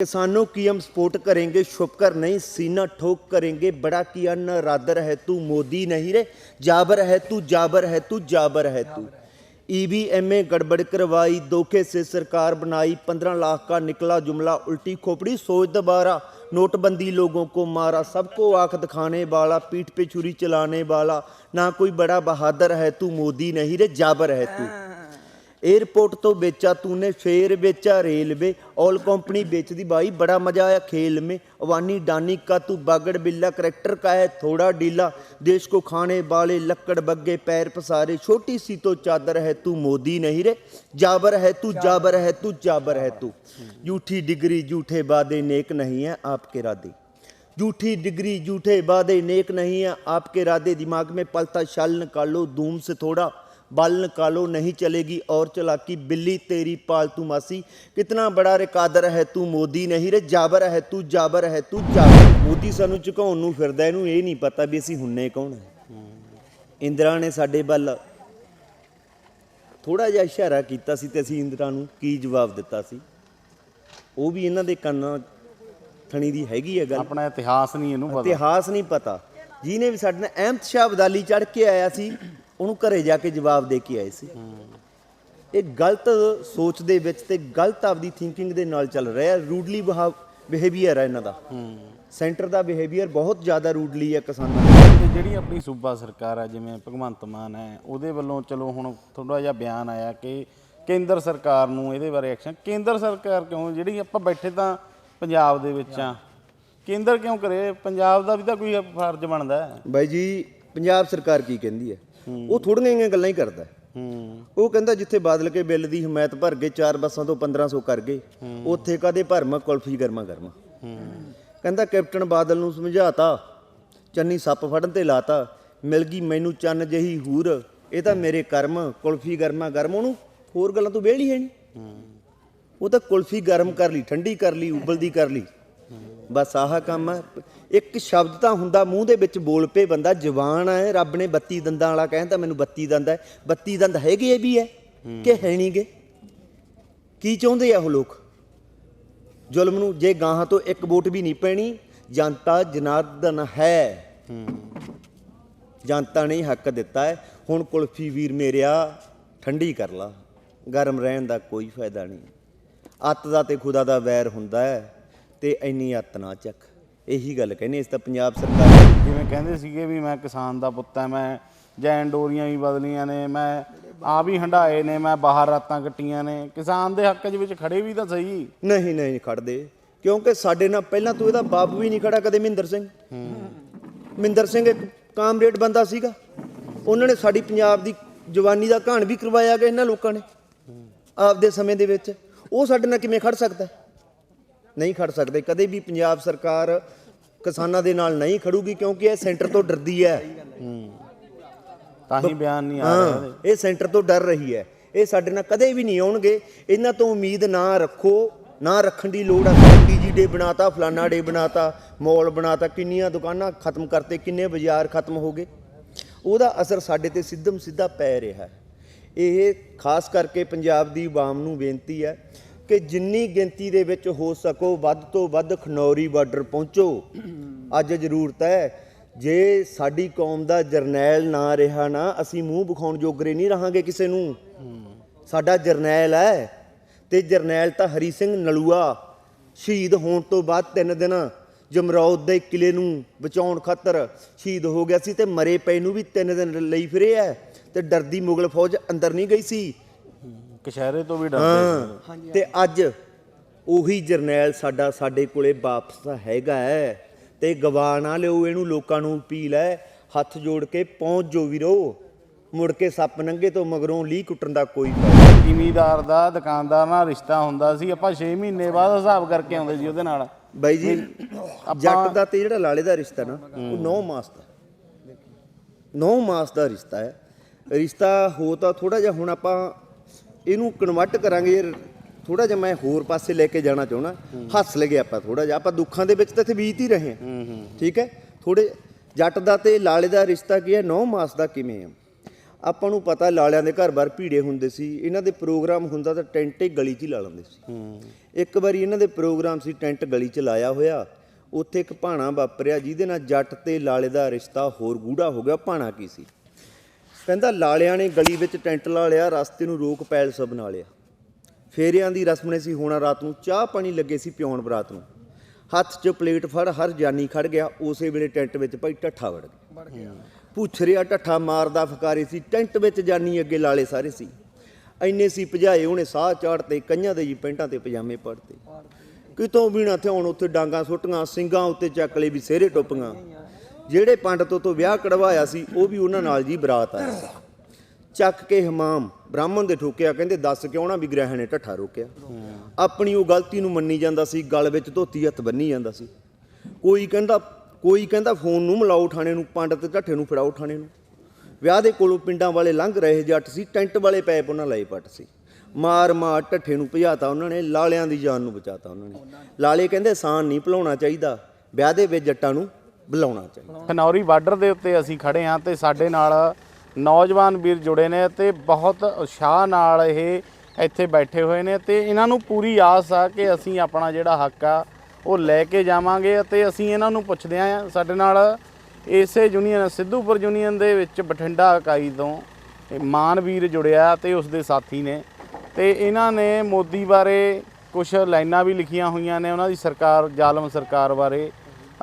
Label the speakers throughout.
Speaker 1: किसानों की हम सपोर्ट करेंगे छुपकर नहीं सीना ठोक करेंगे बड़ा किया न रादर है तू मोदी नहीं रे जाबर है तू जाबर है तू जाबर है तू ईवीएम में गड़बड़ करवाई धोखे से सरकार बनाई पंद्रह लाख का निकला जुमला उल्टी खोपड़ी सोच दोबारा नोटबंदी लोगों को मारा सबको आंख दिखाने वाला पीठ पे छुरी चलाने वाला ना कोई बड़ा बहादुर है तू मोदी नहीं रे जाबर है तू 에어ਪੋਰਟ ਤੋਂ ਵੇਚਾ ਤੂਨੇ ਫੇਰ ਵੇਚਾ ਰੇਲਵੇ ऑल कंपनी बेच दी भाई बड़ा मजा आया खेल में अवानी डानी का तू बागड़ बिल्ला करेक्टर का है थोड़ा डीला देश को खाने वाले लक्कड़ बग्गे पैर पसारे छोटी सी तो चादर है तू मोदी नहीं रे जाबर है तू जाबर है तू जाबर है तू जूठी डिग्री जूठे वादे नेक नहीं है आपके राधे जूठी डिग्री जूठे वादे नेक नहीं है आपके राधे दिमाग में पलता शाल निकालो दूम से थोड़ा बाल निकालो नहीं चलेगी और चलाकी बिल्ली तेरी पालतू मासी कितना बड़ा रिकादर है तू मोदी नहीं रे ਜਾਬਰ ਹੈ ਤੂੰ ਜਾਬਰ ਹੈ ਤੂੰ ਜਾਬਰ ਮੋਦੀ ਸਾਨੂੰ ਝੁਕਾਉਣ ਨੂੰ ਫਿਰਦਾ ਇਹਨੂੰ ਇਹ ਨਹੀਂ ਪਤਾ ਵੀ ਅਸੀਂ ਹੁੰਨੇ ਕੌਣ ਹੈ ਇੰਦਰਾ ਨੇ ਸਾਡੇ ਵੱਲ ਥੋੜਾ ਜਿਹਾ ਇਸ਼ਾਰਾ ਕੀਤਾ ਸੀ ਤੇ ਅਸੀਂ ਇੰਦਰਾ ਨੂੰ ਕੀ ਜਵਾਬ ਦਿੱਤਾ ਸੀ ਉਹ ਵੀ ਇਹਨਾਂ ਦੇ ਕੰਨਾਂ ਥਣੀ ਦੀ ਹੈਗੀ ਹੈ ਗੱਲ
Speaker 2: ਆਪਣਾ ਇਤਿਹਾਸ ਨਹੀਂ ਇਹਨੂੰ ਪਤਾ
Speaker 1: ਇਤਿਹਾਸ ਨਹੀਂ ਪਤਾ ਜਿਹਨੇ ਵੀ ਸਾਡੇ ਨਾਲ ਅਹਿਮਦ ਸ਼ਾਹ ਅਬਦਾਲੀ ਚੜ ਕੇ ਆਇਆ ਸੀ ਉਹਨੂੰ ਘਰੇ ਜਾ ਕੇ ਜਵਾਬ ਦੇ ਕੇ ਆਏ ਸੀ। ਇਹ ਗਲਤ ਸੋਚ ਦੇ ਵਿੱਚ ਤੇ ਗਲਤ ਆਪਦੀ ਥਿੰਕਿੰਗ ਦੇ ਨਾਲ ਚੱਲ ਰਿਹਾ ਰੂਡਲੀ ਬਿਹੇਵੀਅਰ ਹੈ ਇਹਨਾਂ ਦਾ। ਸੈਂਟਰ ਦਾ ਬਿਹੇਵੀਅਰ ਬਹੁਤ ਜ਼ਿਆਦਾ ਰੂਡਲੀ ਹੈ ਕਿਸਾਨਾਂ ਦਾ।
Speaker 2: ਜਿਹੜੀ ਆਪਣੀ ਸੂਬਾ ਸਰਕਾਰ ਆ ਜਿਵੇਂ ਭਗਵੰਤ ਮਾਨ ਹੈ ਉਹਦੇ ਵੱਲੋਂ ਚਲੋ ਹੁਣ ਥੋੜਾ ਜਿਹਾ ਬਿਆਨ ਆਇਆ ਕਿ ਕੇਂਦਰ ਸਰਕਾਰ ਨੂੰ ਇਹਦੇ ਬਾਰੇ ਐਕਸ਼ਨ ਕੇਂਦਰ ਸਰਕਾਰ ਕਿਉਂ? ਜਿਹੜੀ ਆਪਾਂ ਬੈਠੇ ਤਾਂ ਪੰਜਾਬ ਦੇ ਵਿੱਚ ਆ। ਕੇਂਦਰ ਕਿਉਂ ਕਰੇ? ਪੰਜਾਬ ਦਾ ਵੀ ਤਾਂ ਕੋਈ ਫਰਜ਼ ਬਣਦਾ ਹੈ।
Speaker 1: ਬਾਈ ਜੀ ਪੰਜਾਬ ਸਰਕਾਰ ਕੀ ਕਹਿੰਦੀ ਹੈ? ਉਹ ਥੋੜੀਆਂ ਜਿਹੀਆਂ ਗੱਲਾਂ ਹੀ ਕਰਦਾ। ਉਹ ਕਹਿੰਦਾ ਜਿੱਥੇ ਬਾਦਲ ਕੇ ਬਿੱਲ ਦੀ ਹਮਾਇਤ ਭਰ ਗਏ ਚਾਰ ਬੱਸਾਂ ਤੋਂ 1500 ਕਰ ਗਏ ਉੱਥੇ ਕਦੇ ਭਰਮਾ ਕੁਲਫੀ ਗਰਮਾ ਗਰਮਾ। ਕਹਿੰਦਾ ਕੈਪਟਨ ਬਾਦਲ ਨੂੰ ਸਮਝਾਤਾ ਚੰਨੀ ਸੱਪ ਫੜਨ ਤੇ ਲਾਤਾ ਮਿਲ ਗਈ ਮੈਨੂੰ ਚੰਨ ਜਹੀ ਹੂਰ ਇਹ ਤਾਂ ਮੇਰੇ ਕਰਮ ਕੁਲਫੀ ਗਰਮਾ ਗਰਮ ਉਹਨੂੰ ਹੋਰ ਗੱਲਾਂ ਤੋਂ ਵਿਹਲੀ ਹੈ ਨਹੀਂ ਉਹ ਤਾਂ ਕੁਲਫੀ ਗਰਮ ਕਰ ਲਈ ਠੰਡੀ ਕਰ ਲਈ ਉਬਲਦੀ ਕਰ ਲਈ। ਬਸ ਆਹ ਕੰਮ ਹੈ ਇੱਕ ਸ਼ਬਦ ਤਾਂ ਹੁੰਦਾ ਮੂੰਹ ਦੇ ਵਿੱਚ ਬੋਲ ਪਏ ਬੰਦਾ, ਜਵਾਨ ਹੈ ਰੱਬ ਨੇ 32 ਦੰਦਾਂ ਵਾਲਾ ਕਹਿੰਦਾ ਮੈਨੂੰ 32 ਦੰਦ ਹੈ। 32 ਦੰਦ ਹੈਗੇ ਇਹ ਵੀ ਹੈ ਕਿ ਹੈ ਨਹੀਂਗੇ ਕੀ ਚਾਹੁੰਦੇ ਆ ਉਹ ਲੋਕ? ਜ਼ੁਲਮ ਨੂੰ ਜੇ ਗਾਹਾਂ ਤੋਂ ਇੱਕ ਵੋਟ ਵੀ ਨਹੀਂ ਪੈਣੀ, ਜਨਤਾ ਜਨਾਰਦਨ ਹੈ। ਜਨਤਾ ਨੇ ਹੱਕ ਦਿੱਤਾ ਹੈ। ਹੁਣ ਕੁਲਫੀ ਵੀਰ ਮੇਰਿਆ, ਠੰਡੀ ਕਰ ਲਾ। ਗਰਮ ਰਹਿਣ ਦਾ ਕੋਈ ਫਾਇਦਾ ਨਹੀਂ। ਅੱਤ ਦਾ ਤੇ ਖੁਦਾ ਦਾ ਵੈਰ ਹੁੰਦਾ ਹੈ। ਤੇ ਇੰਨੀ ਅੱਤ ਨਾ ਚੱਕ। ਇਹੀ ਗੱਲ ਕਹਿੰਦੇ ਇਸ ਤਾਂ ਪੰਜਾਬ ਸਰਕਾਰ
Speaker 2: ਜਿਵੇਂ ਕਹਿੰਦੇ ਸੀਗੇ ਵੀ ਮੈਂ ਕਿਸਾਨ ਦਾ ਪੁੱਤ ਐ ਮੈਂ ਜੈਨ ਡੋਰੀਆਂ ਵੀ ਬਦਲੀਆਂ ਨੇ ਮੈਂ ਆ ਵੀ ਹੰਡਾਏ ਨੇ ਮੈਂ ਬਾਹਰ ਰਾਤਾਂ ਕੱਟੀਆਂ ਨੇ। ਕਿਸਾਨ ਦੇ ਹੱਕ ਦੇ ਵਿੱਚ ਖੜੇ ਵੀ ਤਾਂ ਸਹੀ।
Speaker 1: ਨਹੀਂ ਨਹੀਂ ਖੜਦੇ। ਕਿਉਂਕਿ ਸਾਡੇ ਨਾਲ ਪਹਿਲਾਂ ਤੋਂ ਇਹਦਾ ਬਾਪ ਵੀ ਨਹੀਂ ਖੜਾ ਕਦੇ ਮਹਿੰਦਰ ਸਿੰਘ। ਮਹਿੰਦਰ ਸਿੰਘ ਇੱਕ ਕਾਮਰੇਡ ਬੰਦਾ ਸੀਗਾ। ਉਹਨਾਂ ਨੇ ਸਾਡੀ ਪੰਜਾਬ ਦੀ ਜਵਾਨੀ ਦਾ ਕਹਾਣ ਵੀ ਕਰਵਾਇਆ ਗਿਆ ਇਹਨਾਂ ਲੋਕਾਂ ਨੇ। ਆਪਦੇ ਸਮੇਂ ਦੇ ਵਿੱਚ। ਉਹ ਸਾਡੇ ਨਾਲ ਕਿਵੇਂ ਖੜ ਸਕਦਾ? ਨਹੀਂ ਖੜ ਸਕਦੇ। ਕਦੇ ਵੀ ਪੰਜਾਬ ਸਰਕਾਰ ਕਿਸਾਨਾਂ ਦੇ ਨਾਲ ਨਹੀਂ ਖੜੂਗੀ ਕਿਉਂਕਿ ਇਹ ਸੈਂਟਰ ਤੋਂ ਡਰਦੀ ਹੈ।
Speaker 2: ਤਾਂ ਹੀ ਬਿਆਨ ਨਹੀਂ ਆ ਰਿਹਾ।
Speaker 1: ਇਹ ਸੈਂਟਰ ਤੋਂ ਡਰ ਰਹੀ ਹੈ। ਇਹ ਸਾਡੇ ਨਾਲ ਕਦੇ ਵੀ ਨਹੀਂ ਆਉਣਗੇ। ਇਹਨਾਂ ਤੋਂ ਉਮੀਦ ਨਾ ਰੱਖੋ ਨਾ ਰੱਖਣ ਦੀ ਲੋੜ ਆ। ਪੀਜੀ ਡੇ ਬਣਾਤਾ ਫਲਾਨਾ ਡੇ ਬਣਾਤਾ ਮਾਲ ਬਣਾਤਾ ਕਿੰਨੀਆਂ ਦੁਕਾਨਾਂ ਖਤਮ ਕਰਤੇ ਕਿੰਨੇ ਬਾਜ਼ਾਰ ਖਤਮ ਹੋ ਗਏ। ਉਹਦਾ ਅਸਰ ਸਾਡੇ ਤੇ ਸਿੱਧਮ ਸਿੱਧਾ ਪੈ ਰਿਹਾ ਹੈ। ਇਹ ਖਾਸ ਕਰਕੇ ਪੰਜਾਬ ਦੀ ਆਵਾਮ ਨੂੰ ਬੇਨਤੀ ਹੈ ਕਿ ਜਿੰਨੀ ਗਿਣਤੀ ਦੇ ਵਿੱਚ ਹੋ ਸਕੋ, ਵੱਧ ਤੋਂ ਵੱਧ ਖਨੌਰੀ ਬਾਰਡਰ ਪਹੁੰਚੋ। ਅੱਜ ਜ਼ਰੂਰਤ ਹੈ, ਜੇ ਸਾਡੀ ਕੌਮ ਦਾ ਜਰਨੈਲ ਨਾ ਰਿਹਾ ਨਾ, ਅਸੀਂ ਮੂੰਹ ਵਿਖਾਉਣ ਜੋਗਰੇ ਨਹੀਂ ਰਹਾਂਗੇ ਕਿਸੇ ਨੂੰ। ਸਾਡਾ ਜਰਨੈਲ ਹੈ, ਤੇ ਜਰਨੈਲ ਤਾਂ ਹਰੀ ਸਿੰਘ ਨਲੂਆ, ਸ਼ਹੀਦ ਹੋਣ ਤੋਂ ਬਾਅਦ ਤਿੰਨ ਦਿਨ ਜਮਰੌਦ ਦੇ ਕਿਲੇ ਨੂੰ ਬਚਾਉਣ ਖਾਤਰ ਸ਼ਹੀਦ ਹੋ ਗਿਆ ਸੀ ਤੇ ਮਰੇ ਪਏ ਨੂੰ ਵੀ ਤਿੰਨ ਦਿਨ ਲਈ ਫਿਰੇ ਐ ਤੇ ਡਰਦੀ ਮੁਗਲ ਫੌਜ ਅੰਦਰ ਨਹੀਂ ਗਈ ਸੀ।
Speaker 2: ਕਸ਼ਹਿਰੇ ਤੋਂ ਵੀ ਡਰਦੇ
Speaker 1: ਹਾਂ। ਤੇ ਅੱਜ ਉਹੀ ਜਰਨੈਲ ਸਾਡਾ ਸਾਡੇ ਕੋਲੇ ਵਾਪਸ ਹੈਗਾ ਹੈ। ਤੇ ਗਵਾ ਨਾ ਲਿਓ ਇਹਨੂੰ ਲੋਕਾਂ ਨੂੰ ਅਪੀਲ ਹੈ ਹੱਥ ਜੋੜ ਕੇ ਪਹੁੰਚ ਜੋ ਵੀਰੋ। ਮੁੜ ਕੇ ਸੱਪ ਨੰਗੇ ਤੋਂ ਮਗਰੋਂ ਲੀ ਕੁੱਟਣ ਦਾ ਕੋਈ ਫਾਇਦਾ
Speaker 2: ਸੀ ਜ਼ਿਮੀਦਾਰ ਦਾ ਦੁਕਾਨਦਾਰ ਨਾਲ ਰਿਸ਼ਤਾ ਹੁੰਦਾ ਸੀ। ਆਪਾਂ 6 ਮਹੀਨੇ ਬਾਅਦ ਹਿਸਾਬ ਕਰਕੇ ਆਉਂਦੇ ਸੀ ਉਹਦੇ ਨਾਲ।
Speaker 1: ਬਾਈ ਜੀ ਜੱਟ ਦਾ ਤੇ ਜਿਹੜਾ ਲਾਲੇ ਦਾ ਰਿਸ਼ਤਾ ਨਾ ਉਹ 9 ਮਾਸ ਦਾ। 9 ਮਾਸ ਦਾ ਰਿਸ਼ਤਾ ਹੈ। ਰਿਸ਼ਤਾ ਹੋ ਤਾਂ ਥੋੜਾ ਜਿਹਾ ਹੁਣ ਆਪਾਂ ਇਹਨੂੰ ਕਨਵਰਟ ਕਰਾਂਗੇ ਥੋੜਾ ਜਿਹਾ ਮੈਂ ਹੋਰ ਪਾਸੇ ਲੈ ਕੇ ਜਾਣਾ ਚਾਹੁੰਦਾ। ਹੱਸ ਲਗੇ ਆਪਾਂ ਥੋੜਾ ਜਿਹਾ। ਆਪਾਂ ਦੁੱਖਾਂ ਦੇ ਵਿੱਚ ਤਾਂ ਇੱਥੇ ਬੀਤ ਹੀ ਰਹੇ ਹਾਂ। ਠੀਕ ਹੈ? ਥੋੜੇ ਜੱਟ ਦਾ ਤੇ ਲਾਲੇ ਦਾ ਰਿਸ਼ਤਾ ਕੀ ਹੈ? 9 ਮਾਸ ਦਾ ਕਿਵੇਂ ਆ? ਆਪਾਂ ਨੂੰ ਪਤਾ ਲਾਲਿਆਂ ਦੇ ਘਰ-ਬਾਰ ਭੀੜੇ ਹੁੰਦੇ ਸੀ। ਇਹਨਾਂ ਦੇ ਪ੍ਰੋਗਰਾਮ ਹੁੰਦਾ ਤਾਂ ਟੈਂਟ ਹੀ ਗਲੀ 'ਚ ਹੀ ਲਾ ਲੈਂਦੇ ਸੀ। ਇੱਕ ਵਾਰੀ ਇਹਨਾਂ ਦੇ ਪ੍ਰੋਗਰਾਮ ਸੀ ਟੈਂਟ ਗਲੀ 'ਚ ਲਾਇਆ ਹੋਇਆ। ਉੱਥੇ ਇੱਕ ਭਾਣਾ ਵਾਪਰਿਆ ਜਿਹਦੇ ਨਾਲ ਜੱਟ ਤੇ ਲਾਲੇ ਦਾ ਰਿਸ਼ਤਾ ਹੋਰ ਗੂੜਾ ਹੋ ਗਿਆ। ਭਾਣਾ ਕੀ ਸੀ? ਕਹਿੰਦਾ ਲਾਲਿਆਂ ਨੇ ਗਲੀ ਵਿੱਚ ਟੈਂਟ ਲਾ ਲਿਆ ਰਸਤੇ ਨੂੰ ਰੋਕ ਪੈਲਸ ਬਣਾ ਲਿਆ ਫੇਰਿਆਂ ਦੀ ਰਸਮ ਨੇ ਸੀ ਹੋਣਾ ਰਾਤ ਨੂੰ ਚਾਹ ਪਾਣੀ ਲੱਗੇ ਸੀ ਪਿਉਣ ਬਰਾਤ ਨੂੰ। ਹੱਥ 'ਚ ਪਲੇਟ ਫੜ ਹਰ ਜਾਨੀ ਖੜ ਗਿਆ ਉਸੇ ਵੇਲੇ ਟੈਂਟ ਵਿੱਚ ਭਾਈ ਢੱਠਾ ਵੜ ਗਿਆ। ਪੁੱਛਰਿਆ ਢੱਠਾ ਮਾਰਦਾ ਫਕਾਰੀ ਸੀ ਟੈਂਟ ਵਿੱਚ ਜਾਨੀ ਅੱਗੇ ਲਾਲੇ ਸਾਰੇ ਸੀ। ਐਨੇ ਸੀ ਭਜਾਏ ਉਹਨੇ ਸਾਹ ਚਾੜਤੇ ਕਈਆਂ ਦੇ ਜੀ ਪੈਂਟਾਂ ਤੇ ਪਜਾਮੇ ਪੜਤੇ ਕਿਤੋਂ ਵੀ ਨਾ ਥਿਆਉਣ ਉੱਥੇ ਡਾਂਗਾ ਸੁੱਟੀਆਂ ਸਿੰਘਾਂ ਉੱਤੇ ਚੱਕ ਲਈ ਵੀ ਸਿਹਰੇ ਟੁੱਪੀਆਂ। ਜਿਹੜੇ ਪੰਡਤ ਤੋਂ ਵਿਆਹ ਕਢਵਾਇਆ ਸੀ, ਉਹ ਵੀ ਉਹਨਾਂ ਨਾਲ ਜੀ ਬਰਾਤ ਆਇਆ। ਸੀ ਚੱਕ ਕੇ ਹਮਾਮ ਬ੍ਰਾਹਮਣ ਦੇ ਠੋਕਿਆ, ਕਹਿੰਦੇ ਦੱਸ ਕਿਉਂ ਨਾ ਵੀ ਗ੍ਰਹਿ ਨੇ ਢੱਠਾ ਰੋਕਿਆ। ਆਪਣੀ ਉਹ ਗਲਤੀ ਨੂੰ ਮੰਨੀ ਜਾਂਦਾ ਸੀ, ਗਲ ਵਿੱਚ ਧੋਤੀ ਹੱਥ ਬੰਨੀ ਜਾਂਦਾ ਸੀ। ਕੋਈ ਕਹਿੰਦਾ ਕੋਈ ਕਹਿੰਦਾ ਫੋਨ ਨੂੰ ਮਿਲਾਓ ਠਾਣੇ ਨੂੰ, ਪੰਡਤ ਢੱਠੇ ਨੂੰ ਫੜਾਓ ਠਾਣੇ ਨੂੰ। ਵਿਆਹ ਦੇ ਕੋਲੋਂ ਪਿੰਡਾਂ ਵਾਲੇ ਲੰਘ ਰਹੇ ਜੱਟ ਸੀ, ਟੈਂਟ ਵਾਲੇ ਪੈਪ ਉਹਨਾਂ ਲਈ ਪੱਟ ਸੀ। ਮਾਰ ਮਾਰ ਢੱਠੇ ਨੂੰ ਭਜਾਤਾ ਉਹਨਾਂ ਨੇ, ਲਾਲਿਆਂ ਦੀ ਜਾਨ ਨੂੰ ਬਚਾਤਾ ਉਹਨਾਂ ਨੇ। ਲਾਲੇ ਕਹਿੰਦੇ, ਸਾਨ ਨਹੀਂ ਭੁਲਾਉਣਾ ਚਾਹੀਦਾ। ਵਿਆਹ ਦੇ ਵਿੱਚ ਜੱਟਾਂ ਨੂੰ ਬੁਲਾਉਣਾ ਚਾਹੀਦਾ।
Speaker 2: ਖਨੌਰੀ ਬਾਰਡਰ ਦੇ ਉੱਤੇ ਅਸੀਂ ਖੜੇ ਹਾਂ ਤੇ ਸਾਡੇ ਨਾਲ ਨੌਜਵਾਨ ਵੀਰ ਜੁੜੇ ਨੇ ਤੇ ਬਹੁਤ ਉਤਸ਼ਾਹ ਨਾਲ ਇਹ ਇੱਥੇ ਬੈਠੇ ਹੋਏ ਨੇ ਤੇ ਇਹਨਾਂ ਨੂੰ ਪੂਰੀ ਆਸ ਆ ਕਿ ਅਸੀਂ ਆਪਣਾ ਜਿਹੜਾ ਹੱਕ ਆ ਉਹ ਲੈ ਕੇ ਜਾਵਾਂਗੇ ਅਤੇ ਅਸੀਂ ਇਹਨਾਂ ਨੂੰ ਪੁੱਛਦੇ ਆ ਸਾਡੇ ਨਾਲ ਇਸੇ ਯੂਨੀਅਨ, ਸਿੱਧੂਪੁਰ ਯੂਨੀਅਨ ਦੇ ਵਿੱਚ ਬਠਿੰਡਾ ਇਕਾਈ ਤੋਂ ਮਾਨਵੀਰ ਜੁੜਿਆ ਤੇ ਉਸ ਦੇ ਸਾਥੀ ਨੇ ਤੇ ਇਹਨਾਂ ਨੇ ਮੋਦੀ ਬਾਰੇ ਕੁਝ ਲਾਈਨਾਂ ਵੀ ਲਿਖੀਆਂ ਹੋਈਆਂ ਨੇ, ਉਹਨਾਂ ਦੀ ਸਰਕਾਰ, ਜ਼ਾਲਮ ਸਰਕਾਰ ਬਾਰੇ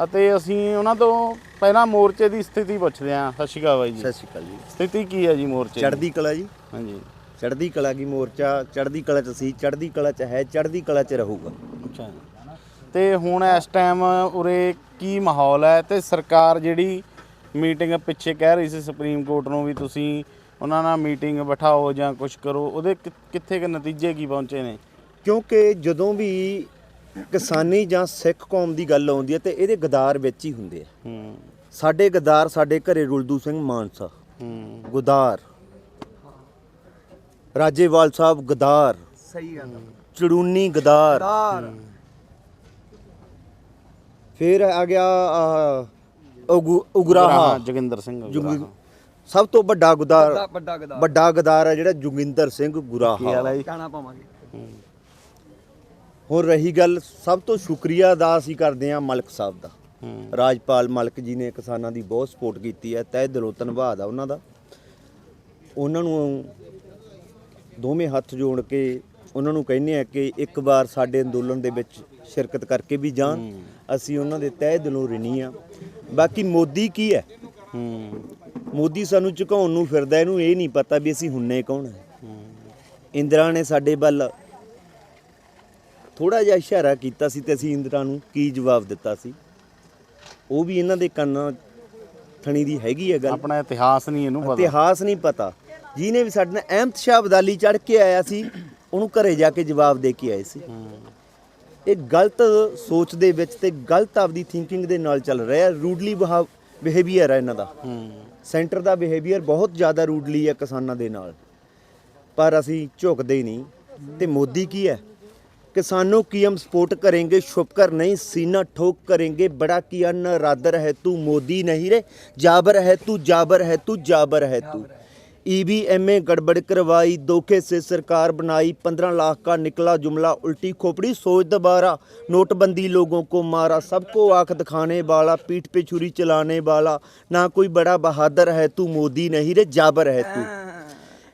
Speaker 2: ਅਤੇ ਅਸੀਂ ਉਹਨਾਂ ਤੋਂ ਪਹਿਲਾਂ ਮੋਰਚੇ ਦੀ ਸਥਿਤੀ ਪੁੱਛਦੇ ਹਾਂ। ਸਤਿ ਸ਼੍ਰੀ ਅਕਾਲ ਬਾਈ ਜੀ।
Speaker 1: ਸਤਿ ਸ਼੍ਰੀ ਅਕਾਲ ਜੀ।
Speaker 2: ਸਥਿਤੀ ਕੀ ਹੈ ਜੀ ਮੋਰਚੇ ਦੀ?
Speaker 1: ਚੜ੍ਹਦੀ ਕਲਾ ਜੀ।
Speaker 2: ਹਾਂਜੀ।
Speaker 1: ਚੜ੍ਹਦੀ ਕਲਾ ਕੀ ਮੋਰਚਾ? ਚੜ੍ਹਦੀ ਕਲਾ ਚ ਸੀ ਚੜ੍ਹਦੀ ਕਲਾ ਚ ਹੈ ਚੜ੍ਹਦੀ ਕਲਾ ਚ ਰਹੂਗਾ।
Speaker 2: ਅੱਛਾ ਤੇ ਹੁਣ ਇਸ ਟਾਈਮ ਉਰੇ ਕੀ ਮਾਹੌਲ ਹੈ? ਤੇ ਸਰਕਾਰ ਜਿਹੜੀ ਮੀਟਿੰਗ ਪਿੱਛੇ ਕਹਿ ਰਹੀ ਸੀ ਸੁਪਰੀਮ ਕੋਰਟ ਨੂੰ ਵੀ ਤੁਸੀਂ ਉਹਨਾਂ ਨਾਲ ਮੀਟਿੰਗ ਬਿਠਾਓ ਜਾਂ ਕੁਝ ਕਰੋ ਉਹਦੇ ਕਿ- ਕਿੱਥੇ ਕਿ ਨਤੀਜੇ ਕੀ ਪਹੁੰਚੇ ਨੇ?
Speaker 1: ਕਿਉਂਕਿ ਜਦੋਂ ਵੀ ਕਿਸਾਨੀ ਜਾਂ ਸਿੱਖ ਕੌਮ ਦੀ ਗੱਲ ਆਉਂਦੀ ਹੈ ਤੇ ਇਹਦੇ ਗਦਾਰ ਵਿੱਚ ਹੀ ਹੁੰਦੇ ਆ।
Speaker 2: ਹੂੰ।
Speaker 1: ਸਾਡੇ ਗਦਾਰ ਸਾਡੇ ਘਰੇ ਰੁਲਦੂ ਸਿੰਘ ਮਾਨਸਾ
Speaker 2: ਹੂੰ।
Speaker 1: ਗੁਦਾਰ ਰਾਜੇਵਾਲ ਸਾਹਿਬ ਗਦਾਰ
Speaker 3: ਸਹੀ ਗੱਲ
Speaker 1: ਚੜੂਨੀ ਗਦਾਰ।
Speaker 3: ਦਾਰ
Speaker 1: ਫਿਰ ਆ ਗਿਆ ਆਹ, ਉਗੂ- ਉਗਰਾਹਾ।
Speaker 2: ਜੋਗਿੰਦਰ ਸਿੰਘ
Speaker 1: ਜੁਗ- ਸਭ ਤੋਂ ਵੱਡਾ ਗੁਦਾਰ
Speaker 3: ਵੱਡਾ ਵੱਡਾ ਗਦਾ
Speaker 1: ਵੱਡਾ ਗਦਾਰ ਹੈ ਜਿਹੜਾ ਜੋਗਿੰਦਰ ਸਿੰਘ
Speaker 2: ਕੀ
Speaker 1: ਗੁਰਾਹਾ
Speaker 2: ਹਾਲ ਹੈ ਜੀ?
Speaker 3: ਕਹਿਣਾ ਪਾਵਾਂਗੇ।
Speaker 1: ਹੁਣ ਰਹੀ ਗੱਲ ਸਭ ਤੋਂ ਸ਼ੁਕਰੀਆ ਅਦਾ ਅਸੀਂ ਕਰਦੇ ਹਾਂ ਮਲਕ ਸਾਹਿਬ ਦਾ। ਰਾਜਪਾਲ ਮਲਕ ਜੀ ਨੇ ਕਿਸਾਨਾਂ ਦੀ ਬਹੁਤ ਸਪੋਰਟ ਕੀਤੀ ਹੈ ਤਹਿ ਦਿਲੋਂ ਧੰਨਵਾਦ ਆ ਉਹਨਾਂ ਦਾ। ਉਹਨਾਂ ਨੂੰ ਦੋਵੇਂ ਹੱਥ ਜੋੜ ਕੇ ਉਹਨਾਂ ਨੂੰ ਕਹਿੰਦੇ ਆ ਕਿ ਇੱਕ ਵਾਰ ਸਾਡੇ ਅੰਦੋਲਨ ਦੇ ਵਿੱਚ ਸ਼ਿਰਕਤ ਕਰਕੇ ਵੀ ਜਾਣ। ਅਸੀਂ ਉਹਨਾਂ ਦੇ ਤਹਿ ਦਿਲੋਂ ਰਿਣੀ ਆ ਬਾਕੀ ਮੋਦੀ ਕੀ ਹੈ? ਮੋਦੀ ਸਾਨੂੰ ਝੁਕਾਉਣ ਨੂੰ ਫਿਰਦਾ ਇਹਨੂੰ ਇਹ ਨਹੀਂ ਪਤਾ ਵੀ ਅਸੀਂ ਹੁੰਨੇ ਕੌਣ ਹੂੰ। ਇੰਦਰਾ ਨੇ ਸਾਡੇ ਵੱਲ ਥੋੜਾ ਜਿਹਾ ਇਸ਼ਾਰਾ ਕੀਤਾ ਸੀ ਤੇ ਅਸੀਂ ਇੰਦਰਾ ਨੂੰ ਕੀ ਜਵਾਬ ਦਿੱਤਾ ਸੀ? ਉਹ ਵੀ ਇਹਨਾਂ ਦੇ ਕੰਨਾਂ ਥਣੀ ਦੀ ਹੈਗੀ ਹੈ ਗੱਲ।
Speaker 2: ਆਪਣਾ ਇਤਿਹਾਸ ਨਹੀਂ ਇਹਨੂੰ ਪਤਾ।
Speaker 1: ਇਤਿਹਾਸ ਨਹੀਂ ਪਤਾ। ਜਿਹਨੇ ਵੀ ਸਾਡੇ ਨਾਲ ਅਹਿਮਦ ਸ਼ਾਹ ਅਬਦਾਲੀ ਚੜ ਕੇ ਆਇਆ ਸੀ ਉਹਨੂੰ ਘਰੇ ਜਾ ਕੇ ਜਵਾਬ ਦੇ ਕੇ ਆਏ ਸੀ। ਇਹ ਗਲਤ ਸੋਚ ਦੇ ਵਿੱਚ ਤੇ ਗਲਤ ਆਪਦੀ ਥਿੰਕਿੰਗ ਦੇ ਨਾਲ ਚੱਲ ਰਿਹਾ। ਰੂਡਲੀ ਬਿਹੇਵੀਅਰ ਹੈ ਇਹਨਾਂ ਦਾ। ਸੈਂਟਰ ਦਾ ਬਿਹੇਵੀਅਰ ਬਹੁਤ ਜ਼ਿਆਦਾ ਰੂਡਲੀ ਹੈ ਕਿਸਾਨਾਂ ਦੇ ਨਾਲ। ਪਰ ਅਸੀਂ ਝੁਕਦੇ ਹੀ ਨਹੀਂ। ਤੇ ਮੋਦੀ ਕੀ ਹੈ? किसानों की हम सपोर्ट करेंगे छुप कर नहीं, सीना ठोक करेंगे, बड़ा किया न रादर है तू, मोदी नहीं रे, जाबर है तू, जाबर है तू, जाबर है तू। ईवीएम में गड़बड़ करवाई, धोखे से सरकार बनाई, पंद्रह लाख का निकला जुमला, उल्टी खोपड़ी, सोच दोबारा, नोटबंदी लोगों को मारा, सबको आँख दिखाने वाला, पीठ पे छुरी चलाने वाला, ना कोई बड़ा बहादुर है तू, मोदी नहीं रे, जाबर है तू।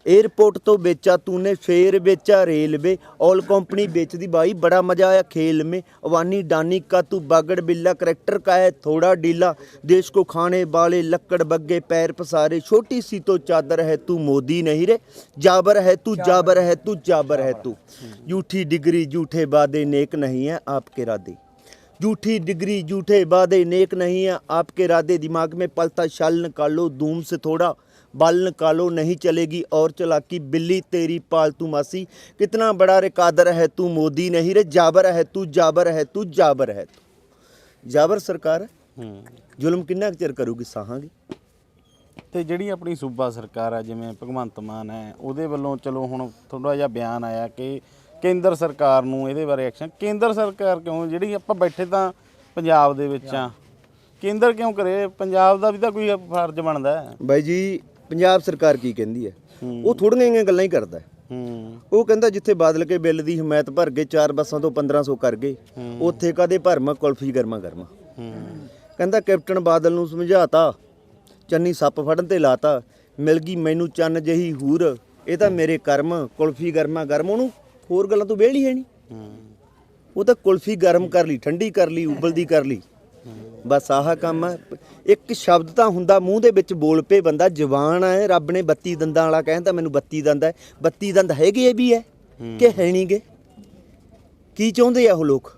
Speaker 1: एयरपोर्ट तो बेचा तूने फेर बेचा रेलवे ऑल कंपनी बेच दी भाई बड़ा मजा आया खेल में अवानी डानी का तू बागड़ बिल्ला करेक्टर का है थोड़ा ढीला देश को खाने वाले लक्कड़ बग्गे पैर पसारे छोटी सी तो चादर है तू मोदी नहीं रे जाबर है तू जाबर है तू जाबर है तू झूठी डिग्री झूठे वादे नेक नहीं है आपके राधे झूठी डिग्री झूठे वादे नेक नहीं है आपके इरादे दिमाग में पलता शाल निकालो धूम से थोड़ा बाल निकालो नहीं चलेगी और चलाकी बिल्ली तेरी पालतू मासी कितना बड़ा रिकादर है तू मोदी नहीं रे जाबर है तू जाबर है तू जाबर है तू जाबर सरकार है
Speaker 2: ਹੂੰ
Speaker 1: ਜ਼ੁਲਮ ਕਿੰਨਾ ਕੁ ਚਿਰ ਕਰੂਗੀ ਸਾਹਾਂਗੇ
Speaker 2: ਤੇ ਜਿਹੜੀ ਆਪਣੀ ਸੂਬਾ ਸਰਕਾਰ ਆ ਜਿਵੇਂ ਭਗਵੰਤ ਮਾਨ ਹੈ ਉਹਦੇ ਵੱਲੋਂ ਚਲੋ ਹੁਣ ਥੋੜਾ ਜਿਹਾ ਬਿਆਨ ਆਇਆ ਕਿ ਕੇਂਦਰ ਸਰਕਾਰ ਨੂੰ ਇਹਦੇ ਬਾਰੇ ਐਕਸ਼ਨ ਕੇਂਦਰ ਸਰਕਾਰ ਕਿਉਂ ਜਿਹੜੀ ਆਪਾਂ ਬੈਠੇ ਤਾਂ ਪੰਜਾਬ ਦੇ ਵਿੱਚ ਆ ਕੇਂਦਰ ਕਿਉਂ ਕਰੇ ਪੰਜਾਬ ਦਾ ਵੀ ਤਾਂ ਕੋਈ ਫਰਜ਼ ਬਣਦਾ ਹੈ
Speaker 1: ਬਾਈ ਜੀ ਪੰਜਾਬ ਸਰਕਾਰ ਕੀ ਕਹਿੰਦੀ ਹੈ? ਉਹ ਥੋੜੀਆਂ ਜਿਹੀਆਂ ਗੱਲਾਂ ਹੀ ਕਰਦਾ ਹੈ। ਉਹ ਕਹਿੰਦਾ ਜਿੱਥੇ ਬਾਦਲ ਕੇ ਬਿੱਲ ਦੀ ਹਮਾਇਤ ਭਰ ਗਏ ਚਾਰ ਬੱਸਾਂ ਤੋਂ 1500 ਕਰ ਗਏ ਉੱਥੇ ਕਦੇ ਭਰਮਾ ਕੁਲਫੀ ਗਰਮਾ ਗਰਮਾ। ਕਹਿੰਦਾ ਕੈਪਟਨ ਬਾਦਲ ਨੂੰ ਸਮਝਾਤਾ ਚੰਨੀ ਸੱਪ ਫੜਨ ਤੇ ਲਾਤਾ ਮਿਲ ਗਈ ਮੈਨੂੰ ਚੰਨ ਜਹੀ ਹੂਰ ਇਹ ਤਾਂ ਮੇਰੇ ਕਰਮ ਕੁਲਫੀ ਗਰਮਾ ਗਰਮ ਉਹਨੂੰ ਹੋਰ ਗੱਲਾਂ ਤੋਂ ਵਿਹਲੀ ਹੈ ਨਹੀਂ। ਉਹ ਤਾਂ ਕੁਲਫੀ ਗਰਮ ਕਰ ਲਈ ਠੰਡੀ ਕਰ ਲਈ ਉਬਲਦੀ ਕਰ ਲਈ। ਬਸ ਆਹ ਕੰਮ ਹੈ ਇੱਕ ਸ਼ਬਦ ਤਾਂ ਹੁੰਦਾ ਮੂੰਹ ਦੇ ਵਿੱਚ ਬੋਲ ਪਏ ਬੰਦਾ ਜਵਾਨ ਹੈ ਰੱਬ ਨੇ 32 ਦੰਦਾਂ ਵਾਲਾ ਕਹਿੰਦਾ ਮੈਨੂੰ 32 ਦੰਦ ਹੈ 32 ਦੰਦ ਹੈਗੇ ਇਹ ਵੀ ਹੈ। ਕਿ ਹੈ ਨਹੀਂਗੇ ਕੀ ਚਾਹੁੰਦੇ ਆ ਉਹ ਲੋਕ?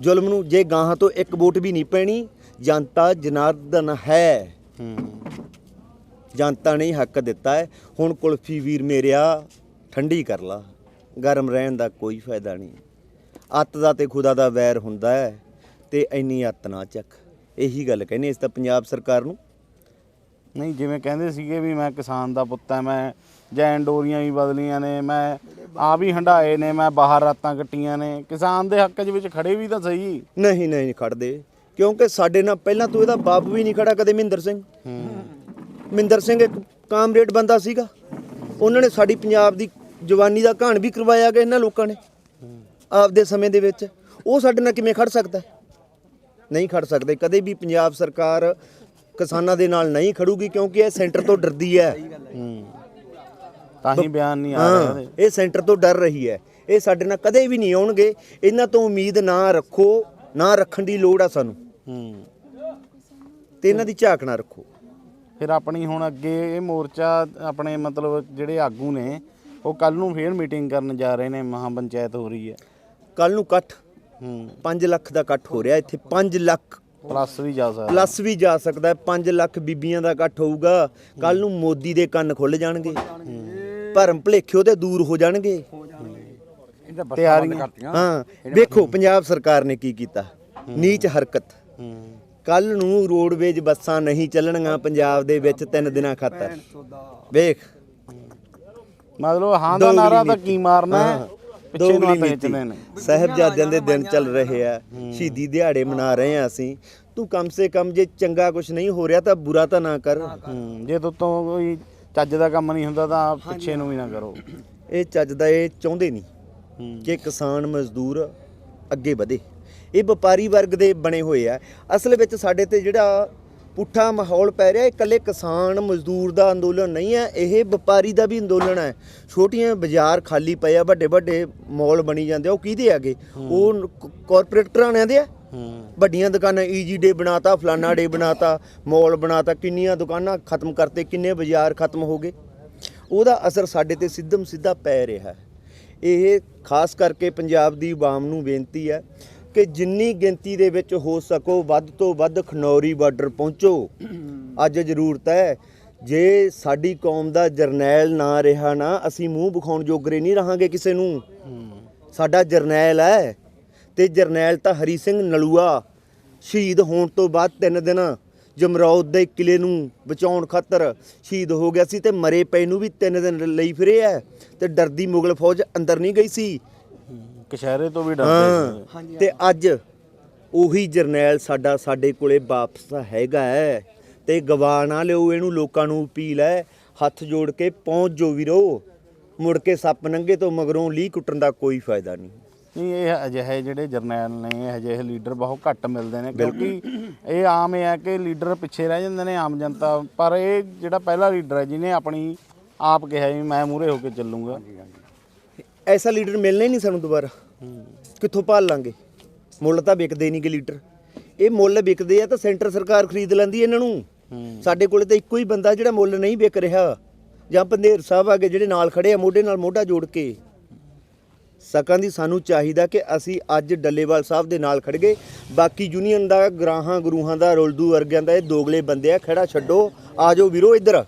Speaker 1: ਜ਼ੁਲਮ ਨੂੰ ਜੇ ਗਾਹਾਂ ਤੋਂ ਇੱਕ ਵੋਟ ਵੀ ਨਹੀਂ ਪੈਣੀ ਜਨਤਾ ਜਨਾਰਦਨ ਹੈ। ਜਨਤਾ ਨੇ ਹੱਕ ਦਿੱਤਾ ਹੈ ਹੁਣ ਕੁਲਫੀ ਵੀਰ ਮੇਰਿਆ ਠੰਡੀ ਕਰ ਲਾ। ਗਰਮ ਰਹਿਣ ਦਾ ਕੋਈ ਫਾਇਦਾ ਨਹੀਂ। ਅੱਤ ਦਾ ਤੇ ਖੁਦਾ ਦਾ ਵੈਰ ਹੁੰਦਾ ਹੈ ਤੇ ਇੰਨੀ ਅੱਤ ਨਾ ਚੱਕ। ਇਹੀ ਗੱਲ ਕਹਿੰਦੇ ਇਸ ਤਾਂ ਪੰਜਾਬ ਸਰਕਾਰ ਨੂੰ।
Speaker 2: ਨਹੀਂ ਜਿਵੇਂ ਕਹਿੰਦੇ ਸੀਗੇ ਵੀ ਮੈਂ ਕਿਸਾਨ ਦਾ ਪੁੱਤ ਐ ਮੈਂ ਜੈਨ ਡੋਰੀਆਂ ਵੀ ਬਦਲੀਆਂ ਨੇ ਮੈਂ ਆ ਵੀ ਹੰਡਾਏ ਨੇ ਮੈਂ ਬਾਹਰ ਰਾਤਾਂ ਕੱਟੀਆਂ ਨੇ। ਕਿਸਾਨ ਦੇ ਹੱਕ 'ਚ ਵਿੱਚ ਖੜੇ ਵੀ ਤਾਂ ਸਹੀ।
Speaker 1: ਨਹੀਂ ਨਹੀਂ ਖੜਦੇ। ਕਿਉਂਕਿ ਸਾਡੇ ਨਾਲ ਪਹਿਲਾਂ ਤੋਂ ਇਹਦਾ ਬਾਪ ਵੀ ਨਹੀਂ ਖੜਾ ਕਦੇ ਮਹਿੰਦਰ ਸਿੰਘ।
Speaker 2: ਹੂੰ।
Speaker 1: ਮਹਿੰਦਰ ਸਿੰਘ ਇੱਕ ਕਾਮਰੇਡ ਬੰਦਾ ਸੀਗਾ। ਉਹਨਾਂ ਨੇ ਸਾਡੀ ਪੰਜਾਬ ਦੀ ਜਵਾਨੀ ਦਾ ਕਹਾਣ ਵੀ ਕਰਵਾਇਆ ਗਿਆ ਇਹਨਾਂ ਲੋਕਾਂ ਨੇ। ਆਪਦੇ ਸਮੇਂ ਦੇ ਵਿੱਚ। ਉਹ ਸਾਡੇ ਨਾਲ ਕਿਵੇਂ ਖੜ ਸਕਦਾ? ਨਹੀਂ ਖੜ ਸਕਦੇ। ਕਦੇ ਵੀ ਪੰਜਾਬ ਸਰਕਾਰ ਕਿਸਾਨਾਂ ਦੇ ਨਾਲ ਨਹੀਂ ਖੜੂਗੀ ਕਿਉਂਕਿ ਇਹ ਸੈਂਟਰ ਤੋਂ ਡਰਦੀ ਹੈ।
Speaker 2: ਤਾਂ ਹੀ ਬਿਆਨ ਨਹੀਂ ਆ ਰਿਹਾ ਇਹਦੇ
Speaker 1: ਇਹ ਸੈਂਟਰ ਤੋਂ ਡਰ ਰਹੀ ਹੈ। ਇਹ ਸਾਡੇ ਨਾਲ ਕਦੇ ਵੀ ਨਹੀਂ ਆਉਣਗੇ। ਇਹਨਾਂ ਤੋਂ ਉਮੀਦ ਨਾ ਰੱਖੋ ਨਾ ਰੱਖਣ ਦੀ ਲੋੜ ਆ ਸਾਨੂੰ।
Speaker 2: ਹੂੰ।
Speaker 1: ਤੇ ਇਹਨਾਂ ਦੀ ਝਾਕ ਨਾ ਰੱਖੋ।
Speaker 2: ਫਿਰ ਆਪਣੀ ਹੁਣ ਅੱਗੇ ਇਹ ਮੋਰਚਾ ਆਪਣੇ ਮਤਲਬ ਜਿਹੜੇ ਆਗੂ ਨੇ ਉਹ ਕੱਲ ਨੂੰ ਫੇਰ ਮੀਟਿੰਗ ਕਰਨ ਜਾ ਰਹੇ ਨੇ ਮਹਾ ਪੰਚਾਇਤ ਹੋ ਰਹੀ ਹੈ।
Speaker 1: ਕੱਲ ਨੂੰ ਇਕੱਠ।
Speaker 2: ਹੂੰ
Speaker 1: 5 ਲੱਖ ਦਾ ਇਕੱਠ ਹੋ ਰਿਹਾ ਇੱਥੇ 5 ਲੱਖ
Speaker 2: ਪਲੱਸ ਵੀ ਜਾ ਸਕਦਾ।
Speaker 1: ਪਲੱਸ ਵੀ ਜਾ ਸਕਦਾ ਹੈ 5 ਲੱਖ ਬੀਬੀਆਂ ਦਾ ਇਕੱਠ ਹੋਊਗਾ। ਕੱਲ ਨੂੰ ਮੋਦੀ ਦੇ ਕੰਨ ਖੁੱਲ ਜਾਣਗੇ। ਭਰਮ ਭਲੇਖੇ ਉਹਦੇ ਦੂਰ ਹੋ ਜਾਣਗੇ।
Speaker 2: ਤਿਆਰੀਆਂ
Speaker 1: ਹਾਂ ਵੇਖੋ ਪੰਜਾਬ ਸਰਕਾਰ ਨੇ ਕੀ ਕੀਤਾ। ਨੀਚ ਹਰਕਤ। ਕੱਲ ਨੂੰ ਰੋਡਵੇਜ ਬੱਸਾਂ ਨਹੀਂ ਚੱਲਣਗੀਆਂ ਪੰਜਾਬ ਦੇ ਵਿੱਚ ਤਿੰਨ ਦਿਨਾਂ ਖਾਤਰ। ਵੇਖ।
Speaker 2: ਮਤਲਬ ਹਾਂ ਦਾ ਨਾਰਾ ਤਾਂ। ਕੀ ਮਾਰਨਾ ਹੈ।
Speaker 1: ਦੋਗਲੀ ਨੀਤੀ। ਸਾਹਿਬਜ਼ਾਦਿਆਂ ਦੇ ਦਿਨ ਚੱਲ ਰਹੇ ਆ ਸ਼ਹੀਦੀ ਦਿਹਾੜੇ ਮਨਾ ਰਹੇ ਆ ਅਸੀਂ। ਤੂੰ ਕਮ ਸੇ ਕਮ ਜੇ ਚੰਗਾ ਕੁਝ ਨਹੀਂ ਹੋ ਰਿਹਾ ਤਾਂ ਬੁਰਾ ਤਾਂ ਨਾ ਕਰ।
Speaker 2: ਜੇ ਤੋਂ ਕੋਈ ਚੱਜ ਦਾ ਕੰਮ ਨਹੀਂ ਹੁੰਦਾ ਤਾਂ ਪਿੱਛੇ ਨੂੰ ਵੀ ਨਾ ਕਰੋ।
Speaker 1: ਇਹ ਚੱਜ ਦਾ ਇਹ ਚਾਹੁੰਦੇ ਨਹੀਂ ਕਿ ਕਿਸਾਨ ਮਜ਼ਦੂਰ ਅੱਗੇ ਵਧੇ। ਇਹ ਵਪਾਰੀ ਵਰਗ ਦੇ ਬਣੇ ਹੋਏ ਆ। ਅਸਲ ਵਿੱਚ ਸਾਡੇ ਤੇ ਜਿਹੜਾ ਪੁੱਠਾ ਮਾਹੌਲ ਪੈ ਰਿਹਾ ਇਕੱਲੇ ਕਿਸਾਨ ਮਜ਼ਦੂਰ ਦਾ ਅੰਦੋਲਨ ਨਹੀਂ ਹੈ ਇਹ ਵਪਾਰੀ ਦਾ ਵੀ ਅੰਦੋਲਨ ਹੈ। ਛੋਟੀਆਂ ਬਾਜ਼ਾਰ ਖਾਲੀ ਪਏ ਆ ਵੱਡੇ ਵੱਡੇ ਮਾਲ ਬਣੀ ਜਾਂਦੇ ਆ ਉਹ ਕਿਹਦੇ ਆਗੇ ਉਹ ਕਾਰਪੋਰੇਟ ਘਰਾਣਿਆਂ ਦੇ ਆ? ਵੱਡੀਆਂ ਦੁਕਾਨਾਂ ਈਜੀ ਡੇ ਬਣਾਤਾ ਫਲਾਨਾ ਡੇ ਬਣਾਤਾ ਮਾਲ ਬਣਾਤਾ ਕਿੰਨੀਆਂ ਦੁਕਾਨਾਂ ਖਤਮ ਕਰਤੇ ਕਿੰਨੇ ਬਾਜ਼ਾਰ ਖਤਮ ਹੋ ਗਏ? ਉਹਦਾ ਅਸਰ ਸਾਡੇ ਤੇ ਸਿੱਧਮ ਸਿੱਧਾ ਪੈ ਰਿਹਾ ਹੈ। ਇਹ ਖਾਸ ਕਰਕੇ ਪੰਜਾਬ ਦੀ ਆਵਾਮ ਨੂੰ ਬੇਨਤੀ ਹੈ ਕਿ ਜਿੰਨੀ ਗਿਣਤੀ ਦੇ ਵਿੱਚ ਹੋ ਸਕੋ, ਵੱਧ ਤੋਂ ਵੱਧ ਖਨੌਰੀ ਬਾਰਡਰ ਪਹੁੰਚੋ। ਅੱਜ ਜ਼ਰੂਰਤ ਹੈ, ਜੇ ਸਾਡੀ ਕੌਮ ਦਾ ਜਰਨੈਲ ਨਾ ਰਿਹਾ ਨਾ, ਅਸੀਂ ਮੂੰਹ ਵਿਖਾਉਣ ਜੋਗਰੇ ਨਹੀਂ ਰਹਾਂਗੇ ਕਿਸੇ ਨੂੰ। ਸਾਡਾ ਜਰਨੈਲ ਹੈ, ਤੇ ਜਰਨੈਲ ਤਾਂ ਹਰੀ ਸਿੰਘ ਨਲੂਆ, ਸ਼ਹੀਦ ਹੋਣ ਤੋਂ ਬਾਅਦ ਤਿੰਨ ਦਿਨ ਜਮਰੌਦ ਦੇ ਕਿਲੇ ਨੂੰ ਬਚਾਉਣ ਖਾਤਰ ਸ਼ਹੀਦ ਹੋ ਗਿਆ ਸੀ ਤੇ ਮਰੇ ਪਏ ਨੂੰ ਵੀ ਤਿੰਨ ਦਿਨ ਲਈ ਫਿਰੇ ਹੈ। ਤੇ ਡਰਦੀ ਮੁਗਲ ਫੌਜ ਅੰਦਰ ਨਹੀਂ ਗਈ ਸੀ।
Speaker 2: ਕਸ਼ਹਿਰੇ ਤੋਂ ਵੀ ਡਰਦੇ ਸੀ।
Speaker 1: ਹਾਂ ਤੇ ਅੱਜ ਉਹੀ ਜਰਨੈਲ ਸਾਡਾ ਸਾਡੇ ਕੋਲੇ ਵਾਪਸ ਹੈਗਾ ਹੈ। ਤੇ ਗਵਾ ਨਾ ਲਿਓ ਇਹਨੂੰ ਲੋਕਾਂ ਨੂੰ ਅਪੀਲ ਹੈ ਹੱਥ ਜੋੜ ਕੇ ਪਹੁੰਚ ਜੋ ਵੀਰੋ। ਮੁੜ ਕੇ ਸੱਪ ਨੰਗੇ ਤੋਂ ਮਗਰੋਂ ਲੀ ਕੁੱਟਣ ਦਾ ਕੋਈ ਫਾਇਦਾ ਨਹੀਂ।
Speaker 2: ਨਹੀਂ ਇਹ ਅਜਿਹੇ ਜਿਹੜੇ ਜਰਨੈਲ ਨੇ ਇਹ ਅਜਿਹੇ ਲੀਡਰ ਬਹੁਤ ਘੱਟ ਮਿਲਦੇ ਨੇ ਕਿਉਂਕਿ ਇਹ ਆਮ ਇਹ ਹੈ ਕਿ ਲੀਡਰ ਪਿੱਛੇ ਰਹਿ ਜਾਂਦੇ ਨੇ ਆਮ ਜਨਤਾ ਪਰ ਇਹ ਜਿਹੜਾ ਪਹਿਲਾ ਲੀਡਰ ਹੈ ਜਿਹਨੇ ਆਪਣੀ ਆਪ ਕਿਹਾ ਵੀ ਮੈਂ ਮੂਰੇ ਹੋ ਕੇ ਚੱਲੂੰਗਾ।
Speaker 1: ਐਸਾ ਲੀਡਰ ਮਿਲਣਾ ਹੀ ਨਹੀਂ ਸਾਨੂੰ ਦੁਬਾਰਾ। ਕਿੱਥੋਂ ਭਾਲ ਲਾਂਗੇ? ਮੁੱਲ ਤਾਂ ਵਿਕਦੇ ਨਹੀਂ ਕਿ ਲੀਡਰ। ਇਹ ਮੁੱਲ ਵਿਕਦੇ ਆ ਤਾਂ ਸੈਂਟਰ ਸਰਕਾਰ ਖਰੀਦ ਲੈਂਦੀ ਇਹਨਾਂ ਨੂੰ। ਸਾਡੇ ਕੋਲੇ ਤਾਂ ਇੱਕੋ ਹੀ ਬੰਦਾ ਜਿਹੜਾ ਮੁੱਲ ਨਹੀਂ ਵਿਕ ਰਿਹਾ। ਜਾਂ ਪੰਧੇਰ ਸਾਹਿਬ ਆਗੇ ਜਿਹੜੇ ਨਾਲ ਖੜੇ ਆ ਮੋਢੇ ਨਾਲ ਮੋਢਾ ਜੋੜ ਕੇ। ਸਕਾਂ ਦੀ ਸਾਨੂੰ ਚਾਹੀਦਾ ਕਿ ਅਸੀਂ ਅੱਜ ਡੱਲੇਵਾਲ ਸਾਹਿਬ ਦੇ ਨਾਲ ਖੜ ਗਏ। ਬਾਕੀ ਯੂਨੀਅਨ ਦਾ ਗਰਾਹਾਂ ਗਰੂਹਾਂ ਦਾ ਰੁਲਦੂ ਵਰਗਿਆਂ ਦਾ ਇਹ ਦੋਗਲੇ ਬੰਦੇ ਆ ਖੜਾ ਛੱਡੋ। ਆਜੋ ਵੀਰੋ ਇੱਧਰ।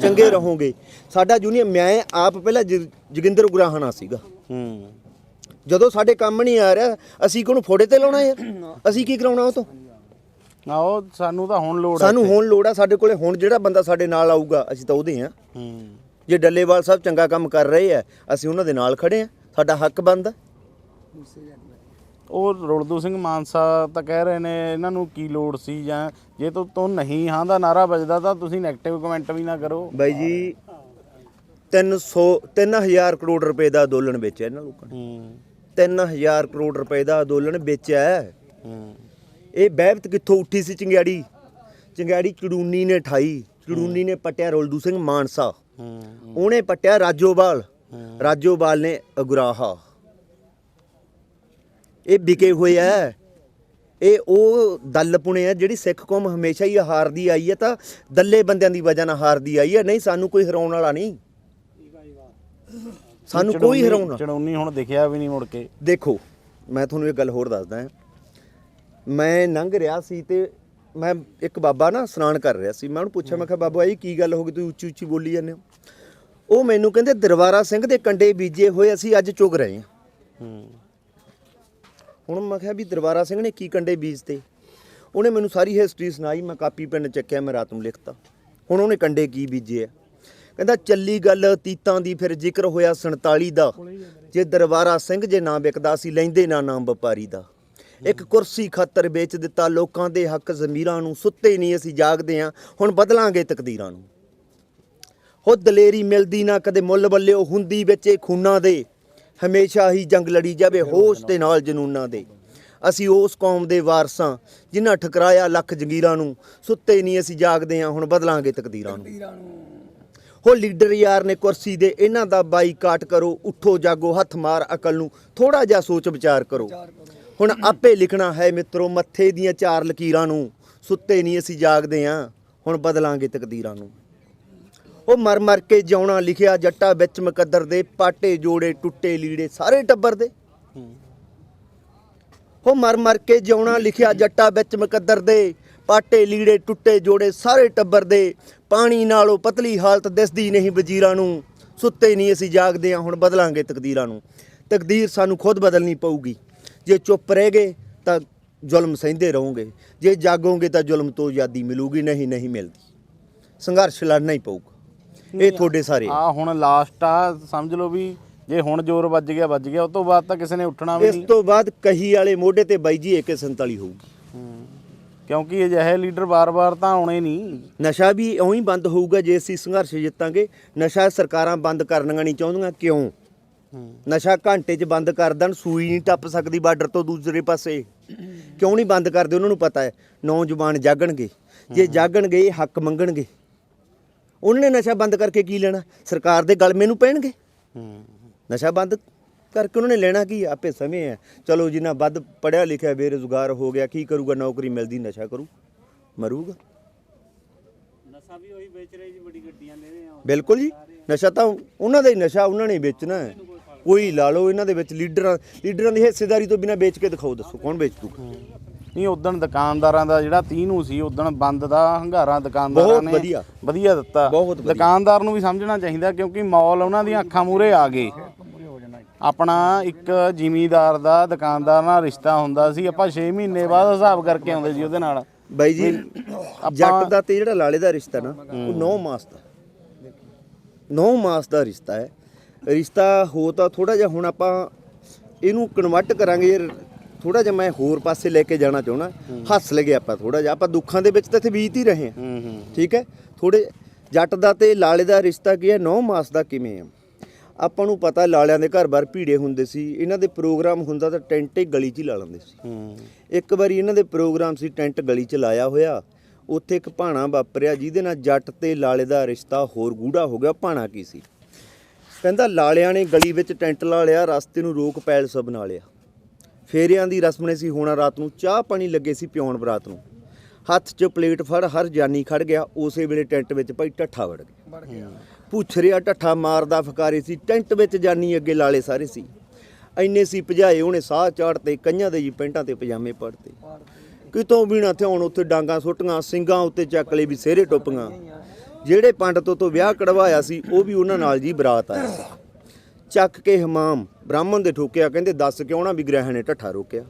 Speaker 1: ਚੰਗੇ ਰਹੋਗੇ। ਸਾਡਾ ਯੂਨੀਅਨ ਮੈਂ ਆਪ ਪਹਿਲਾਂ ਜ- ਜੋਗਿੰਦਰ ਗੁਰਾਹਣਾ ਸੀਗਾ।
Speaker 2: ਹੂੰ।
Speaker 1: ਜਦੋਂ ਸਾਡੇ ਕੰਮ ਨਹੀਂ ਆ ਰਿਹਾ ਅਸੀਂ ਕਿਹਨੂੰ ਫੋੜੇ ਤੇ ਲਾਉਣਾ ਯਾਰ ਅਸੀਂ ਕੀ ਕਰਾਉਣਾ ਉਹ ਤੋਂ?
Speaker 2: ਨਾ ਉਹ ਸਾਨੂੰ ਤਾਂ ਹੁਣ ਲੋੜ ਹੈ
Speaker 1: ਸਾਨੂੰ ਹੁਣ ਲੋੜ ਆ ਸਾਡੇ ਕੋਲੇ ਹੁਣ ਜਿਹੜਾ ਬੰਦਾ ਸਾਡੇ ਨਾਲ ਆਊਗਾ ਅਸੀਂ ਤਾਂ ਉਹਦੇ ਆ।
Speaker 2: ਹੂੰ।
Speaker 1: ਜੇ ਡੱਲੇਵਾਲ ਸਾਹਿਬ ਚੰਗਾ ਕੰਮ ਕਰ ਰਹੇ ਆ ਅਸੀਂ ਉਹਨਾਂ ਦੇ ਨਾਲ ਖੜੇ ਆ। ਸਾਡਾ ਹੱਕ ਬਣਦਾ।
Speaker 2: ਉਹ ਰੁਲਦੂ ਸਿੰਘ ਮਾਨਸਾ ਤਾਂ ਕਹਿ ਰਹੇ ਨੇ ਇਹਨਾਂ ਨੂੰ ਕੀ ਲੋੜ ਸੀ ਜਾਂ ਜੇ ਤੋਂ ਤੋਂ ਨਹੀਂ ਹਾਂ ਦਾ ਨਾਰਾ ਵੱਜਦਾ ਤਾਂ ਤੁਸੀਂ 네ਗੇਟਿਵ ਕਮੈਂਟ ਵੀ ਨਾ ਕਰੋ।
Speaker 1: ਬਾਈ ਜੀ 300 3000 ਕਰੋੜ ਰੁਪਏ ਦਾ ਅੰਦੋਲਨ ਵੇਚਿਆ ਇਹਨਾਂ ਲੋਕਾਂ ਨੇ।
Speaker 2: ਹੂੰ।
Speaker 1: 3000 ਕਰੋੜ ਰੁਪਏ ਦਾ ਅੰਦੋਲਨ ਵੇਚਿਆ ਇਹ ਬਹਿਬਤ ਕਿੱਥੋਂ ਉੱਠੀ ਸੀ ਚੰਗਿਆੜੀ? ਚੰਗਿਆੜੀ ਚੜੂਨੀ ਨੇ ਠਾਈ ਚੜੂਨੀ ਨੇ ਪਟਿਆ ਰੁਲਦੂ ਸਿੰਘ ਮਾਨਸਾ।
Speaker 2: ਹੂੰ
Speaker 1: ਉਹਨੇ ਪਟਿਆ ਰਾਜੋਵਾਲ ਰਾਜੋਵਾਲ ਨੇ ਅਗਰਾਹਾ। ਇਹ ਵਿਕੇ ਹੋਏ ਐ ਇਹ ਉਹ ਦਲ ਪੁਣੇ ਆ ਜਿਹੜੀ ਸਿੱਖ ਕੌਮ ਹਮੇਸ਼ਾ ਹੀ ਹਾਰਦੀ ਆਈ ਹੈ ਤਾਂ ਦੱਲੇ ਬੰਦਿਆਂ ਦੀ ਵਜ੍ਹਾ ਨਾਲ ਹਾਰਦੀ ਆਈ ਹੈ ਨਹੀਂ ਸਾਨੂੰ ਕੋਈ ਹਰਾਉਣ ਵਾਲਾ ਨਹੀਂ। ਸਾਨੂੰ ਕੋਈ ਹਰਾਉਣ
Speaker 2: ਚੜੌਨੀ ਹੁਣ ਦਿਖਿਆ ਵੀ ਨਹੀਂ ਮੁੜ ਕੇ।
Speaker 1: ਦੇਖੋ ਮੈਂ ਤੁਹਾਨੂੰ ਇੱਕ ਗੱਲ ਹੋਰ ਦੱਸਦਾ ਮੈਂ ਲੰਘ ਰਿਹਾ ਸੀ ਤੇ ਮੈਂ ਇੱਕ ਬਾਬਾ ਨਾ ਇਸ਼ਨਾਨ ਕਰ ਰਿਹਾ ਸੀ। ਮੈਂ ਉਹਨੂੰ ਪੁੱਛਿਆ ਮੈਂ ਕਿਹਾ ਬਾਬਾ ਜੀ ਕੀ ਗੱਲ ਹੋ ਗਈ? ਤੁਸੀਂ ਉੱਚੀ ਉੱਚੀ ਬੋਲੀ ਜਾਂਦੇ ਹੋ? ਉਹ ਮੈਨੂੰ ਕਹਿੰਦੇ ਦਰਬਾਰਾ ਸਿੰਘ ਦੇ ਕੰਡੇ ਬੀਜੇ ਹੋਏ ਅਸੀਂ ਅੱਜ ਚੁਗ ਰਹੇ ਹਾਂ।
Speaker 2: ਹੂੰ।
Speaker 1: ਹੁਣ ਮੈਂ ਕਿਹਾ ਵੀ ਦਰਬਾਰਾ ਸਿੰਘ ਨੇ ਕੀ ਕੰਡੇ ਬੀਜਤੇ ਉਹਨੇ ਮੈਨੂੰ ਸਾਰੀ ਹਿਸਟਰੀ ਸੁਣਾਈ, ਮੈਂ ਕਾਪੀ ਪੈਨ ਚੱਕਿਆ, ਮੈਂ ਰਾਤ ਨੂੰ ਲਿਖਤਾ। ਹੁਣ ਉਹਨੇ ਕੰਡੇ ਕੀ ਬੀਜੇ ਆ? ਕਹਿੰਦਾ ਚੱਲੀ ਗੱਲ ਤੀਤਾਂ ਦੀ, ਫਿਰ ਜ਼ਿਕਰ ਹੋਇਆ 47 ਦਾ। ਜੇ ਦਰਬਾਰਾ ਸਿੰਘ ਜੇ ਨਾ ਵਿਕਦਾ ਸੀ ਲੈਂਦੇ ਨਾ ਨਾਮ ਵਪਾਰੀ ਦਾ। ਇੱਕ ਕੁਰਸੀ ਖਾਤਰ ਵੇਚ ਦਿੱਤਾ, ਲੋਕਾਂ ਦੇ ਹੱਕ ਜ਼ਮੀਰਾਂ ਨੂੰ ਸੁੱਤੇ ਨਹੀਂ, ਅਸੀਂ ਜਾਗਦੇ ਆ ਹੁਣ ਬਦਲਾਂਗੇ ਤਕਦੀਰਾਂ ਨੂੰ। ਹੋ ਦਲੇਰੀ ਮਿਲਦੀ ਨਾ, ਕਦੇ ਮੁੱਲ ਵੱਲਿਓ ਹੁੰਦੀ ਵਿੱਚ ਇਹ ਖੂਨਾਂ ਦੇ। ਹਮੇਸ਼ਾ ਹੀ ਜੰਗ ਲੜੀ ਜਾਵੇ ਹੋਸ਼ ਦੇ ਨਾਲ ਜਨੂਨਾਂ ਦੇ। ਅਸੀਂ ਉਸ ਕੌਮ ਦੇ ਵਾਰਸਾਂ ਜਿਨ੍ਹਾਂ ਠਕਰਾਇਆ ਲੱਖ ਜੰਗੀਰਾਂ ਨੂੰ ਸੁੱਤੇ ਨਹੀਂ ਅਸੀਂ ਜਾਗਦੇ ਹਾਂ ਹੁਣ ਬਦਲਾਂਗੇ ਤਕਦੀਰਾਂ ਨੂੰ। ਹੋ ਲੀਡਰ ਯਾਰ ਨੇ ਕੁਰਸੀ ਦੇ ਇਹਨਾਂ ਦਾ ਬਾਈਕਾਟ ਕਰੋ ਉੱਠੋ ਜਾਗੋ ਹੱਥ ਮਾਰ ਅਕਲ ਨੂੰ ਥੋੜਾ ਜਿਹਾ ਸੋਚ ਵਿਚਾਰ ਕਰੋ। ਹੁਣ ਆਪੇ ਲਿਖਣਾ ਹੈ ਮਿੱਤਰੋ ਮੱਥੇ ਦੀਆਂ ਚਾਰ ਲਕੀਰਾਂ ਨੂੰ ਸੁੱਤੇ ਨਹੀਂ ਅਸੀਂ ਜਾਗਦੇ ਹਾਂ ਹੁਣ ਬਦਲਾਂਗੇ ਤਕਦੀਰਾਂ ਨੂੰ। ਉਹ ਮਰ ਮਰ ਕੇ ਜਿਉਣਾ ਲਿਖਿਆ ਜੱਟਾ ਵਿੱਚ ਮੁਕੱਦਰ ਦੇ, ਪਾਟੇ ਜੋੜੇ ਟੁੱਟੇ ਲੀੜੇ ਸਾਰੇ ਟੱਬਰ ਦੇ। ਉਹ ਮਰ ਮਰ ਕੇ ਜਿਉਣਾ ਲਿਖਿਆ ਜੱਟਾ ਵਿੱਚ ਮੁਕੱਦਰ ਦੇ, ਪਾਟੇ ਲੀੜੇ ਟੁੱਟੇ ਜੋੜੇ ਸਾਰੇ ਟੱਬਰ ਦੇ। ਪਾਣੀ ਨਾਲੋਂ ਪਤਲੀ ਹਾਲਤ ਦਿਸਦੀ ਨਹੀਂ ਵਜ਼ੀਰਾਂ ਨੂੰ, ਸੁੱਤੇ ਨਹੀਂ ਅਸੀਂ ਜਾਗਦੇ ਹਾਂ, ਹੁਣ ਬਦਲਾਂਗੇ ਤਕਦੀਰਾਂ ਨੂੰ। ਤਕਦੀਰ ਸਾਨੂੰ ਖੁਦ ਬਦਲਣੀ ਪਊਗੀ। ਜੇ ਚੁੱਪ ਰਹਿ ਗਏ ਤਾਂ ਜ਼ੁਲਮ ਸਹਿੰਦੇ ਰਹੋਗੇ। ਜੇ ਜਾਗੋਗੇ ਤਾਂ ਜ਼ੁਲਮ ਤੋਂ ਆਜ਼ਾਦੀ ਮਿਲੂਗੀ, ਨਹੀਂ ਨਹੀਂ ਮਿਲਦੀ। ਸੰਘਰਸ਼ ਲੜਨਾ ਹੀ ਪਊਗਾ। ਇਹ ਤੁਹਾਡੇ ਸਾਰੇ ਆ।
Speaker 2: ਹੁਣ ਲਾਸਟ ਆ ਸਮਝ ਲਓ ਵੀ ਜੇ ਹੁਣ ਜ਼ੋਰ ਵੱਜ ਗਿਆ ਵੱਜ ਗਿਆ ਉਸ ਤੋਂ ਬਾਅਦ ਤਾਂ ਕਿਸੇ ਨੇ ਉੱਠਣਾ ਵੀ
Speaker 1: ਇਸ
Speaker 2: ਨਹੀਂ।
Speaker 1: ਤੋਂ ਬਾਅਦ ਕਹੀ ਵਾਲੇ ਮੋਢੇ ਤੇ ਬਾਈ ਜੀ AK47 ਹੋਊਗੀ
Speaker 2: ਹੂੰ। ਕਿਉਂਕਿ ਅਜਿਹੇ ਲੀਡਰ ਬਾਰ-ਬਾਰ ਤਾਂ ਆਉਣੇ ਨਹੀਂ।
Speaker 1: ਨਸ਼ਾ ਵੀ ਇਉਂ ਹੀ ਬੰਦ ਹੋਊਗਾ ਜੇ ਅਸੀਂ ਸੰਘਰਸ਼ ਜਿੱਤਾਂਗੇ। ਨਸ਼ਾ ਸਰਕਾਰਾਂ ਬੰਦ ਕਰਨੀਆਂ ਨਹੀਂ ਚਾਹੁੰਦੀਆਂ ਕਿਉਂ? ਨਸ਼ਾ ਘੰਟੇ 'ਚ ਬੰਦ ਕਰ ਦੇਣ ਸੂਈ ਨਹੀਂ ਟੱਪ ਸਕਦੀ ਬਾਰਡਰ ਤੋਂ ਦੂਸਰੇ ਪਾਸੇ। ਕਿਉਂ ਨਹੀਂ ਬੰਦ ਕਰਦੇ? ਉਹਨਾਂ ਨੂੰ ਪਤਾ ਹੈ ਨੌਜਵਾਨ ਜਾਗਣਗੇ। ਜੇ ਜਾਗਣਗੇ ਇਹ ਹੱਕ ਮੰਗਣਗੇ। ਉਹਨਾਂ ਨੇ ਨਸ਼ਾ ਬੰਦ ਕਰਕੇ ਕੀ ਲੈਣਾ? ਸਰਕਾਰ ਦੇ ਗਲਮੇ ਨੂੰ ਪੈਣਗੇ।
Speaker 2: ਹੂੰ
Speaker 1: ਨਸ਼ਾ ਬੰਦ ਕਰਕੇ ਉਹਨਾਂ ਨੇ ਲੈਣਾ ਕੀ? ਆਪੇ ਸਮੇਂ ਹੈ। ਚਲੋ ਜਿੰਨਾ ਵੱਧ ਪੜਿਆ ਲਿਖਿਆ ਬੇਰੁਜ਼ਗਾਰ ਹੋ ਗਿਆ ਕੀ ਕਰੂਗਾ? ਨੌਕਰੀ ਮਿਲਦੀ ਨਸ਼ਾ ਕਰੂ ਮਰੂਗਾ।
Speaker 3: ਨਸ਼ਾ ਵੀ ਉਹੀ ਵੇਚ ਰਹੇ ਜੀ ਵੱਡੀ ਗੱਡੀਆਂ ਲੈ ਰਹੇ। ਆ
Speaker 1: ਬਿਲਕੁਲ ਜੀ। ਨਸ਼ਾ ਤਾਂ ਉਹਨਾਂ ਦਾ ਹੀ ਨਸ਼ਾ ਉਹਨਾਂ ਨੇ ਵੇਚਣਾ ਹੈ। ਕੋਈ ਲਾ ਲਓ ਇਹਨਾਂ ਦੇ ਵਿੱਚ ਲੀਡਰਾਂ ਲੀਡਰਾਂ ਦੀ ਹਿੱਸੇਦਾਰੀ ਤੋਂ ਬਿਨਾ ਵੇਚ ਕੇ ਦਿਖਾਓ ਦੱਸੋ ਕੌਣ ਵੇਚ ਦੂਗਾ
Speaker 2: ਨਹੀਂ ਉਦੋਂ ਦੁਕਾਨਦਾਰਾਂ ਦਾ ਜਿਹੜਾ 30 ਨੂੰ ਸੀ ਉਦੋਂ ਬੰਦ ਦਾ ਹੰਗਾਰਾ ਦੁਕਾਨਦਾਰਾਂ ਨੇ
Speaker 1: ਵਧੀਆ।
Speaker 2: ਵਧੀਆ ਦਿੱਤਾ। ਦੁਕਾਨਦਾਰ ਨੂੰ ਵੀ ਸਮਝਣਾ ਚਾਹੀਦਾ ਕਿਉਂਕਿ ਮੌਲ ਉਹਨਾਂ ਦੀਆਂ ਅੱਖਾਂ ਮੂਰੇ ਆ ਗਏ। ਆਪਣਾ ਇੱਕ ਜ਼ਿਮੀਦਾਰ ਦਾ ਦੁਕਾਨਦਾਰ ਨਾਲ ਰਿਸ਼ਤਾ ਹੁੰਦਾ ਸੀ ਆਪਾਂ 6 ਮਹੀਨੇ ਬਾਅਦ ਹਿਸਾਬ ਕਰਕੇ ਆਉਂਦੇ ਸੀ ਉਹਦੇ ਨਾਲ।
Speaker 1: ਬਾਈ ਜੀ ਜੱਟ ਦਾ ਤੇ ਜਿਹੜਾ ਲਾਲੇ ਦਾ ਰਿਸ਼ਤਾ ਨਾ ਉਹ 9 ਮਾਸ ਦਾ। 9 ਮਾਸ ਦਾ ਰਿਸ਼ਤਾ ਹੈ। ਰਿਸ਼ਤਾ ਹੋ ਤਾਂ ਥੋੜਾ ਜਿਹਾ ਹੁਣ ਆਪਾਂ ਇਹਨੂੰ ਕਨਵਰਟ ਕਰਾਂਗੇ ਥੋੜਾ ਜਿਹਾ ਮੈਂ ਹੋਰ ਪਾਸੇ ਲੈ ਕੇ ਜਾਣਾ ਚਾਹੁੰਦਾ ਹੱਸ ਲਗੇ ਆਪਾਂ ਥੋੜਾ ਜਿਹਾ। ਆਪਾਂ ਦੁੱਖਾਂ ਦੇ ਵਿੱਚ ਤਾਂ ਇੱਥੇ ਬੀਤ ਹੀ ਰਹੇ ਹਾਂ।
Speaker 2: ਹੂੰ ਹੂੰ।
Speaker 1: ਠੀਕ ਹੈ? ਥੋੜੇ ਜੱਟ ਦਾ ਤੇ ਲਾਲੇ ਦਾ ਰਿਸ਼ਤਾ ਕੀ ਹੈ? 9 ਮਾਸ ਦਾ ਕਿਵੇਂ ਆ ਆਪਾਂ ਨੂੰ ਪਤਾ ਲਾਲਿਆਂ ਦੇ ਘਰ-ਬਾਰ ਭੀੜੇ ਹੁੰਦੇ ਸੀ। ਇਹਨਾਂ ਦੇ ਪ੍ਰੋਗਰਾਮ ਹੁੰਦਾ ਤਾਂ ਟੈਂਟ ਹੀ ਗਲੀ 'ਚ ਹੀ ਲਾ ਲੈਂਦੇ ਸੀ।
Speaker 2: ਹੂੰ।
Speaker 1: ਇੱਕ ਵਾਰੀ ਇਹਨਾਂ ਦੇ ਪ੍ਰੋਗਰਾਮ ਸੀ ਟੈਂਟ ਗਲੀ 'ਚ ਲਾਇਆ ਹੋਇਆ। ਉੱਥੇ ਇੱਕ ਭਾਣਾ ਵਾਪਰਿਆ ਜਿਹਦੇ ਨਾਲ ਜੱਟ ਤੇ ਲਾਲੇ ਦਾ ਰਿਸ਼ਤਾ ਹੋਰ ਗੂੜਾ ਹੋ ਗਿਆ। ਭਾਣਾ ਕੀ ਸੀ? ਕਹਿੰਦਾ ਲਾਲਿਆਂ ਨੇ ਗਲੀ ਵਿੱਚ ਟੈਂਟ ਲਾ ਲਿਆ ਰਸਤੇ ਨੂੰ ਰੋਕ ਪੈਲਸ ਬਣਾ ਲਿਆ ਫੇਰਿਆਂ ਦੀ ਰਸਮ ਨੇ ਸੀ ਹੋਣਾ ਰਾਤ ਨੂੰ ਚਾਹ ਪਾਣੀ ਲੱਗੇ ਸੀ ਪਿਉਣ ਬਰਾਤ ਨੂੰ। ਹੱਥ 'ਚ ਪਲੇਟ ਫੜ ਹਰ ਜਾਨੀ ਖੜ ਗਿਆ ਉਸੇ ਵੇਲੇ ਟੈਂਟ ਵਿੱਚ ਭਾਈ ਢੱਠਾ ਵੜ ਗਿਆ। ਪੁੱਛ ਰਿਆ ਢੱਠਾ ਮਾਰਦਾ ਫਕਾਰੇ ਸੀ ਟੈਂਟ ਵਿੱਚ ਜਾਨੀ ਅੱਗੇ ਲਾਲੇ ਸਾਰੇ ਸੀ। ਐਨੇ ਸੀ ਭਜਾਏ ਉਹਨੇ ਸਾਹ ਚਾੜਤੇ ਕਈਆਂ ਦੇ ਜੀ ਪੈਂਟਾਂ ਤੇ ਪਜਾਮੇ ਪੜਤੇ ਕਿਤੋਂ ਵੀ ਨਾ ਥਿਆਉਣ ਉੱਥੇ ਡਾਂਗਾ ਸੁੱਟੀਆਂ ਸਿੰਘਾਂ ਉੱਤੇ ਚੱਕ ਲਏ ਵੀ ਸਿਹਰੇ ਟੁੱਪੀਆਂ। ਜਿਹੜੇ ਪੰਡਤ ਤੋਂ ਵਿਆਹ ਕਢਵਾਇਆ ਸੀ ਉਹ ਵੀ ਉਹਨਾਂ ਨਾਲ ਜੀ ਬਰਾਤ ਆਇਆ। ਚੱਕ ਕੇ ਹਮਾਮ ਬ੍ਰਾਹਮਣ ਦੇ ਠੋਕਿਆ, ਕਹਿੰਦੇ ਦੱਸ ਕਿਉਂ ਨਾ ਵੀ ਗ੍ਰਹਿ ਨੇ ਢੱਠਾ ਰੋਕਿਆ।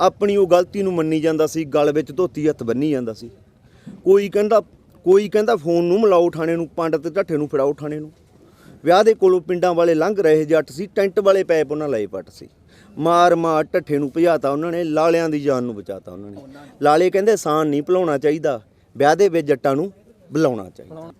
Speaker 1: ਆਪਣੀ ਉਹ ਗਲਤੀ ਨੂੰ ਮੰਨੀ ਜਾਂਦਾ ਸੀ, ਗਲ ਵਿੱਚ ਧੋਤੀ ਹੱਥ ਬੰਨੀ ਜਾਂਦਾ ਸੀ। ਕੋਈ ਕਹਿੰਦਾ ਕੋਈ ਕਹਿੰਦਾ ਫੋਨ ਨੂੰ ਮਿਲਾਓ ਠਾਣੇ ਨੂੰ, ਪੰਡਤ ਢੱਠੇ ਨੂੰ ਫੜਾਓ ਠਾਣੇ ਨੂੰ। ਵਿਆਹ ਦੇ ਕੋਲੋਂ ਪਿੰਡਾਂ ਵਾਲੇ ਲੰਘ ਰਹੇ ਜੱਟ ਸੀ, ਟੈਂਟ ਵਾਲੇ ਪੈਪ ਉਹਨਾਂ ਲਏ ਪੱਟ ਸੀ। ਮਾਰ ਮਾਰ ਢੱਠੇ ਨੂੰ ਭਜਾਤਾ ਉਹਨਾਂ ਨੇ, ਲਾਲਿਆਂ ਦੀ ਜਾਨ ਨੂੰ ਬਚਾਤਾ ਉਹਨਾਂ ਨੇ। ਲਾਲੇ ਕਹਿੰਦੇ, ਸਾਨ ਨਹੀਂ ਭੁਲਾਉਣਾ ਚਾਹੀਦਾ, ਵਿਆਹ ਦੇ ਵਿੱਚ ਜੱਟਾਂ ਨੂੰ ਬੁਲਾਉਣਾ ਚਾਹੀਦਾ।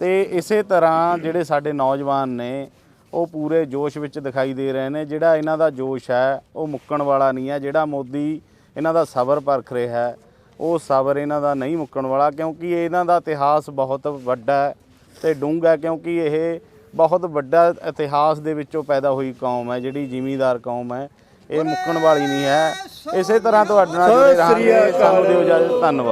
Speaker 2: ਤੇ ਇਸੇ ਤਰ੍ਹਾਂ ਜਿਹੜੇ ਸਾਡੇ ਨੌਜਵਾਨ ਨੇ ਉਹ ਪੂਰੇ ਜੋਸ਼ ਵਿੱਚ ਦਿਖਾਈ ਦੇ ਰਹੇ ਨੇ। ਜਿਹੜਾ ਇਹਨਾਂ ਦਾ ਜੋਸ਼ ਹੈ ਉਹ ਮੁੱਕਣ ਵਾਲਾ ਨਹੀਂ ਹੈ। ਜਿਹੜਾ ਮੋਦੀ ਇਹਨਾਂ ਦਾ ਸਬਰ ਪਰਖ ਰਿਹਾ ਹੈ ਉਹ ਸਬਰ ਇਹਨਾਂ ਦਾ ਨਹੀਂ ਮੁੱਕਣ ਵਾਲਾ ਕਿਉਂਕਿ ਇਹਨਾਂ ਦਾ ਇਤਿਹਾਸ ਬਹੁਤ ਵੱਡਾ ਹੈ ਤੇ ਡੂੰਘਾ ਕਿਉਂਕਿ ਇਹ ਬਹੁਤ ਵੱਡਾ ਇਤਿਹਾਸ ਦੇ ਵਿੱਚੋਂ ਪੈਦਾ ਹੋਈ ਕੌਮ ਹੈ ਜਿਹੜੀ ਜ਼ਿਮੀਂਦਾਰ ਕੌਮ ਹੈ। ਇਹ ਮੁੱਕਣ ਵਾਲੀ ਨਹੀਂ ਹੈ। ਇਸੇ ਤਰ੍ਹਾਂ ਤੁਹਾਡੇ ਨਾਲ ਜੁੜੇ ਰਹਾਂਗੇ। ਸਾਨੂੰ ਦਿਓ ਇਜਾਜ਼ਤ। ਧੰਨਵਾਦ।